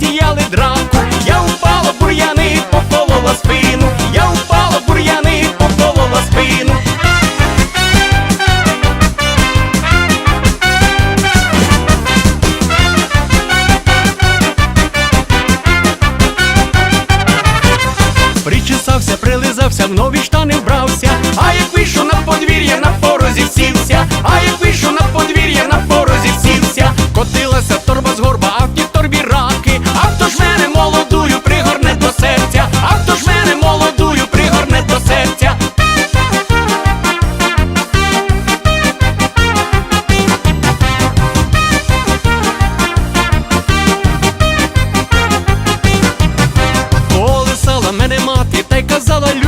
затіяли драку, я упала в бур'яни, поколола спину, я упала в бур'яни, поколола спину. Причесався, прилизався, в нові штани вбрався, а як вийшов Zala